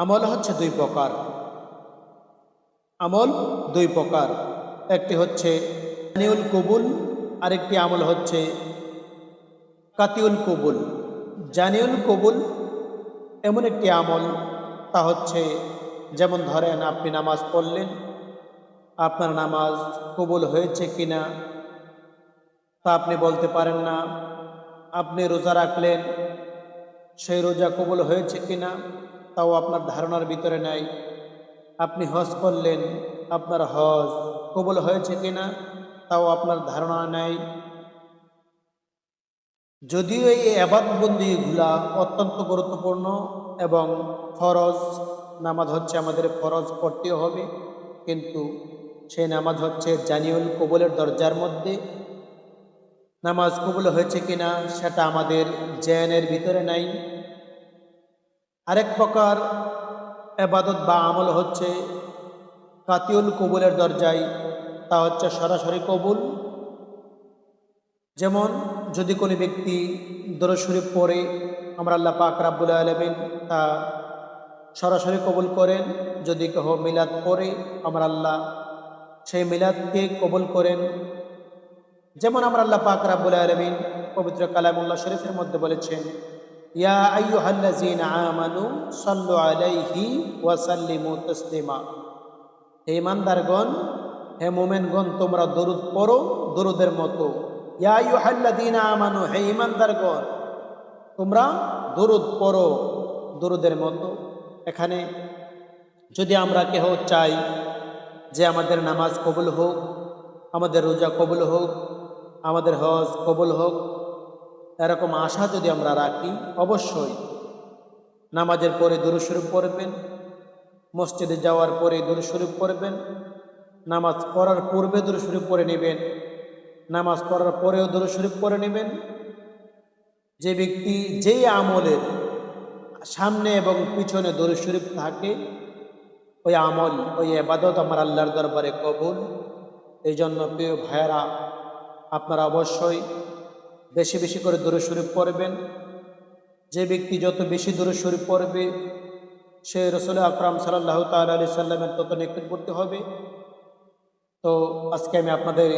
আমল হচ্ছে দুই প্রকার। আমল দুই প্রকার। একটি হচ্ছে জানিউল কবুল, আরেকটি আমল হচ্ছে কাতিউল কবুল। জানিউল কবুল এমন একটি আমল, তা হচ্ছে যেমন ধরেন আপনি নামাজ পড়লেন, আপনার নামাজ কবুল হয়েছে কিনা, তা আপনি বলতে পারেন না। আপনি রোজা রাখলেন, সেই রোজা কবুল হয়েছে কিনা তাও আপনার ধারণার ভিতরে নাই। আপনি হজ করলেন, আপনার হজ কবুল হয়েছে কিনা তাও আপনার ধারণা নাই। যদিও এই আবাদবন্দিগুলা অত্যন্ত গুরুত্বপূর্ণ এবং ফরজ, নামাজ হচ্ছে আমাদের ফরজ পড়তেও হবে, কিন্তু সেই নামাজ হচ্ছে জানিউল কবুলের দরজার মধ্যে। নামাজ কবুল হয়েছে কিনা সেটা আমাদের জ্ঞানের ভিতরে নাই। আরেক প্রকার এবাদত বা আমল হচ্ছে কাতিউল কবুলের দরজায়, তা হচ্ছে সরাসরি কবুল। যেমন, যদি কোনো ব্যক্তি দরজ শরীফ পড়ে, আমরা আল্লাহ পাক রাব্বুল আলমিন তা সরাসরি কবুল করেন। যদি কেহ মিলাদ পড়ে, আমরা আল্লাহ সেই মিলাদকে কবুল করেন। যেমন, আমরা আল্লাহ পাক রাব্বুল আলমিন পবিত্র কালামুল্লাহ শরীফের মধ্যে বলেছেন ইয়া আইয়ুহাল্লাযীনা আমানু সাল্লু আলাইহি ওয়া সাল্লিমু তাসলিমা। হে ইমানদারগণ, হে মোমেনগণ, তোমরা দরুদ পড়ো, দরুদের মতো। ইয়া আইয়ুহাল্লাযীনা আমানু, হে ইমানদারগণ, তোমরা দরুদ পড়ো, দরুদের মতো। এখানে যদি আমরা কেহ চাই যে আমাদের নামাজ কবুল হোক, আমাদের রোজা কবুল হোক, আমাদের হজ কবুল হোক এরকম আশা যদি আমরা রাখি, অবশ্যই নামাজের পরে দুরুস্বরূপ পড়বেন, মসজিদে যাওয়ার পরে দুরুস্বরূপ পড়বেন, নামাজ পড়ার পূর্বে দুরুস্বরূপ পড়ে নেবেন, নামাজ পড়ার পরেও দুরুস্বরূপ পড়ে নেবেন। যে ব্যক্তি যেই আমলের সামনে এবং পিছনে দুরুস্বরূপ থাকে, ওই আমল, ওই এবাদত আমার আল্লাহর দরবারে কবুল। এই জন্য প্রিয় ভাইয়েরা, আপনারা অবশ্যই বেশি বেশি করে দূরে শরীফ পড়বেন। যে ব্যক্তি যত বেশি দূরে শরীফ পড়বে, সে রসুল আকরাম সাল্লাহ তাল আলি সাল্লামের তত নিকটবর্তী হবে। তো আজকে আমি আপনাদের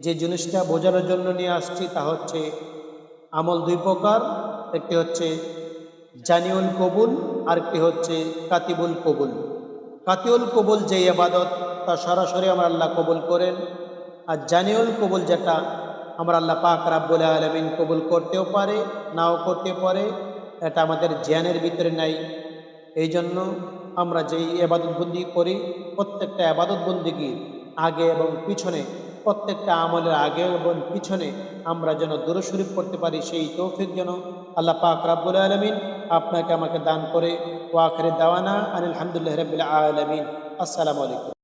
যে জিনিসটা বোঝানোর জন্য নিয়ে আসছি তা হচ্ছে আমল দুই প্রকার। একটি হচ্ছে জানিউল কবুল, আরেকটি হচ্ছে কাতিবুল কবুল। কাতিউল কবুল যে আবাদত তা সরাসরি আমার আল্লাহ কবুল করেন। আর জানিউল কবুল যেটা আমরা আল্লাহ পাক রাব্বুল আলমিন কবুল করতেও পারে, নাও করতে পারে। এটা আমাদের জ্ঞানের ভিতরে নাই। এই জন্য আমরা যেই আবাদতবন্দি করি, প্রত্যেকটা আবাদতবন্দিগির আগে এবং পিছনে, প্রত্যেকটা আমলের আগে এবং পিছনে আমরা যেন দূরশরীফ করতে পারি, সেই তৌফিক যেন আল্লাহ পাক রাব্বুল আলমিন আপনাকে আমাকে দান করে। ও আখরে দাওয়ানা আনিল আলহামদুলিল্লাহ রবিল আলমিন। আসসালামু আলাইকুম।